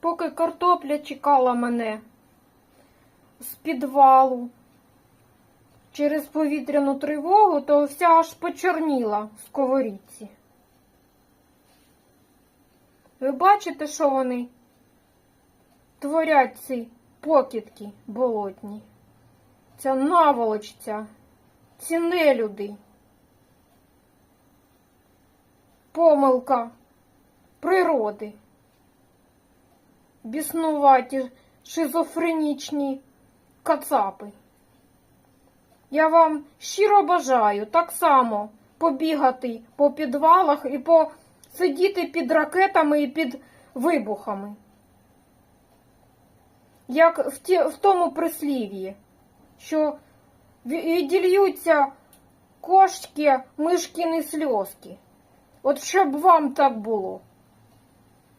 поки картопля чекала мене з підвалу через повітряну тривогу, то вся аж почорніла в сковорідці. Ви бачите, що вони творять ці покидки болотні? Ця наволочця, ці нелюди. Помилка природи. Біснуваті шизофренічні кацапи. Я вам щиро бажаю так само побігати по підвалах і посидіти під ракетами і під вибухами. Як в, ті, в тому прислів'ї, що ві- відільються кошки, мишкіни сльозки. От щоб вам так було.